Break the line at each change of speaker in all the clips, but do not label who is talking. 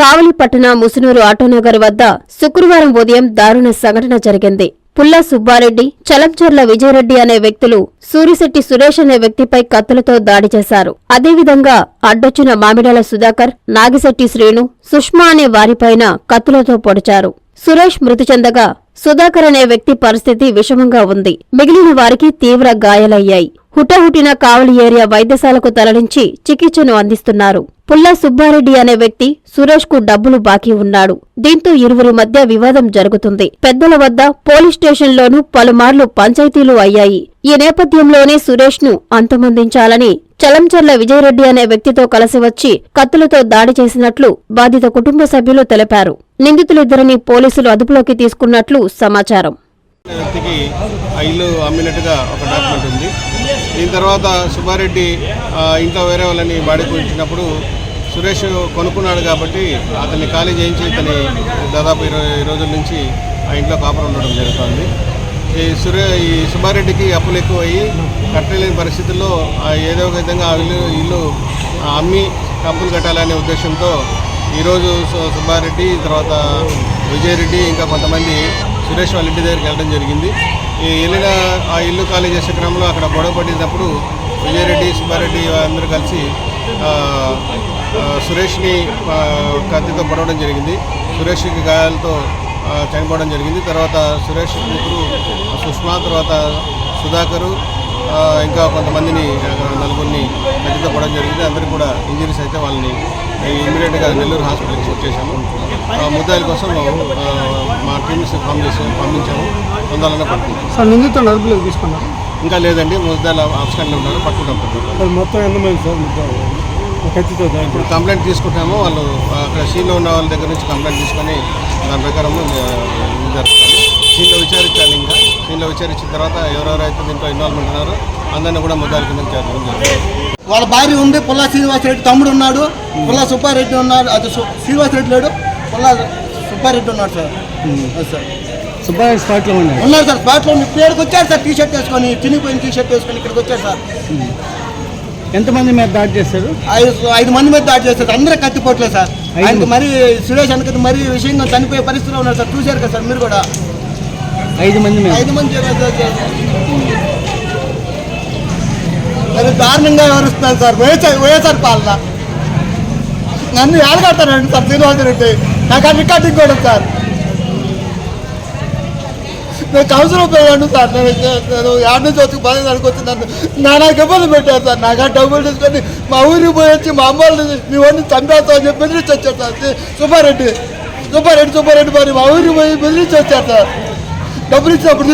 కావలిపట్టణ ముసునూరు ఆటోనగర్ వద్ద శుక్రవారం ఉదయం దారుణ సంఘటన జరిగింది. పుల్లా సుబ్బారెడ్డి చలంచర్ల విజయరెడ్డి అనే వ్యక్తులు సూరిశెట్టి సురేష్ అనే వ్యక్తిపై కత్తులతో దాడి చేశారు. అదేవిధంగా అడ్డొచ్చిన మామిడాల సుధాకర్ నాగిశెట్టి శ్రీను సుష్మా అనే వారిపైన కత్తులతో పొడిచారు. సురేష్ మృతి చెందగా సుధాకర్ అనే వ్యక్తి పరిస్థితి విషమంగా ఉంది. మిగిలిన వారికి తీవ్ర గాయాలయ్యాయి. హుటహుటిన కావలి ఏరియా వైద్యశాలకు తరలించి చికిత్సను అందిస్తున్నారు. పుల్లా సుబ్బారెడ్డి అనే వ్యక్తి సురేష్కు డబ్బులు బాకీ ఉన్నాడు. దీంతో ఇరువురి మధ్య వివాదం జరుగుతుంది. పెద్దల వద్ద పోలీస్ స్టేషన్లోనూ పలుమార్లు పంచాయతీలు అయ్యాయి. ఈ నేపథ్యంలోనే సురేష్ను అంతమొందించాలని చలంచర్ల విజయరెడ్డి అనే వ్యక్తితో కలిసి వచ్చి కత్తులతో దాడి చేసినట్లు బాధిత కుటుంబ సభ్యులు తెలిపారు. నిందితులిద్దరిని పోలీసులు అదుపులోకి తీసుకున్నట్లు సమాచారం.
వ్యక్తికి ఇల్లు అమ్మినట్టుగా ఒక డాక్యుమెంట్ ఉంది. దీని తర్వాత సుబ్బారెడ్డి ఇంకా వేరే వాళ్ళని బాడీకి ఉంచినప్పుడు సురేష్ కొనుక్కున్నాడు కాబట్టి అతన్ని ఖాళీ చేయించి ఇతని దాదాపు ఇరవై రోజుల నుంచి ఆ ఇంట్లో కాపురం ఉండడం జరుగుతుంది. ఈ సురే ఈ సుబ్బారెడ్డికి అప్పులు ఎక్కువయ్యి కట్టలేని పరిస్థితుల్లో ఏదో ఒక విధంగా ఆ ఇల్లు ఇల్లు అమ్మి కంపులు కట్టాలనే ఉద్దేశంతో ఈరోజు సు- సుబ్బారెడ్డి తర్వాత విజయరెడ్డి ఇంకా కొంతమంది సురేష్ వాళ్ళ ఇంటి దగ్గరికి వెళ్ళడం జరిగింది. ఈ వెళ్ళిన ఆ ఇల్లు ఖాళీ చేసే క్రమంలో అక్కడ గొడవ పడినప్పుడు విజయరెడ్డి సుబ్బారెడ్డి అందరూ కలిసి సురేష్ని కత్తితో పొడవడం జరిగింది. సురేష్కి గాయాలతో చనిపోవడం జరిగింది. తర్వాత సురేష్ కూతురు సుష్మా తర్వాత సుధాకరు ఇంకా కొంతమందిని నలుగురిని కత్తితో పడడం జరిగింది. అందరికీ కూడా ఇంజరీస్ అయితే వాళ్ళని ఇమీడియట్గా నెల్లూరు హాస్పిటల్కి షిఫ్ట్ చేశాము ముద్దాయిల కోసం మా టీమ్స్ ఫామ్ చేసి పంపించాము. తొందరలోనే పట్టుకుంటాం
సార్ నిందితులు అదుపులోకి తీసుకున్నారు?
ఇంకా లేదండి. ముద్దాయిలు ఆప్షన్లో ఉన్నారు. పట్టుకుంటాం
మొత్తం ఎంతమంది సార్ దాడి
ఇప్పుడు కంప్లైంట్ తీసుకుంటాము. వాళ్ళు అక్కడ సీన్లో ఉన్న వాళ్ళ దగ్గర నుంచి కంప్లైంట్ తీసుకొని దాని ప్రకారం జరుపుతాము. సీన్లో విచారించాలి ఇంకా. సీన్లో విచారించిన తర్వాత ఎవరెవరైతే దీంట్లో ఇన్వాల్వ్మెంట్ ఉన్నారో అందరినీ కూడా ముద్దాల కింద చేర్చడం
వాళ్ళ భార్య ఉంది పుల్లా శ్రీనివాసరెడ్డి తమ్ముడు ఉన్నాడు. పుల్లా సుబ్బారెడ్డి ఉన్నాడు అది సు- శ్రీనివాసరెడ్డి లేడు పుల్లా సుబ్బారెడ్డి ఉన్నాడు సార్. సార్
సుబ్బారెడ్డి స్పాట్లో ఉన్నాయి
ఉన్నారు సార్ స్పాట్లో ఇక్కడికి వచ్చారు సార్ టీ షర్ట్ వేసుకొని చినిగిపోయిన టీ షర్ట్ వేసుకొని ఇక్కడికి వచ్చారు సార్.
ఎంతమంది మీద దాడి చేశారు?
ఐదు ఐదు మంది మీద దాడి చేస్తారు అందరూ కత్తిపోట్లేదు సార్.
ఐదు
ఆయనకి మరీ సురేష్ అనుకని మరీ విషయంగా చనిపోయే పరిస్థితిలో ఉన్నారు సార్. చూశారు కదా సార్ మీరు కూడా.
ఐదు మంది
ఐదు మంది అది దారుణంగా వివరిస్తున్నారు సార్. వైఎస్ఆర్ వైఎస్ఆర్ పాలన. నన్ను ఏడగడతానండి సార్? శ్రీనివాసరెడ్డి నాకు ఆ రికార్డింగ్ కూడా సార్. నేను కౌన్సిలర్ పోయాను సార్. నేను యాడ్ నుంచి వచ్చి పది అనుకొచ్చి నన్ను నా నాకు ఇబ్బంది పెట్టారు సార్. నాకు ఆ డబ్బులు తీసుకొని మా ఊరికి పోయి వచ్చి మా అమ్మ వాళ్ళని మీ వాడిని చంపేస్తాం అని చెప్పి బెదిరించి వచ్చారు సార్. సుబ్బారెడ్డి. సుబ్బారెడ్డి సుబ్బారెడ్డి మరి మా ఊరికి పోయి బెదిరించి వచ్చారు సార్. డబ్బులు ఇచ్చినప్పుడు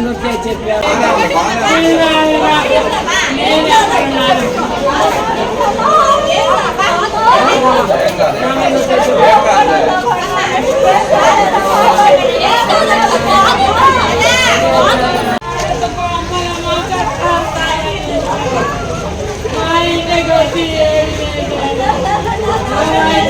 అందరికీ
చెప్పారు Thank you.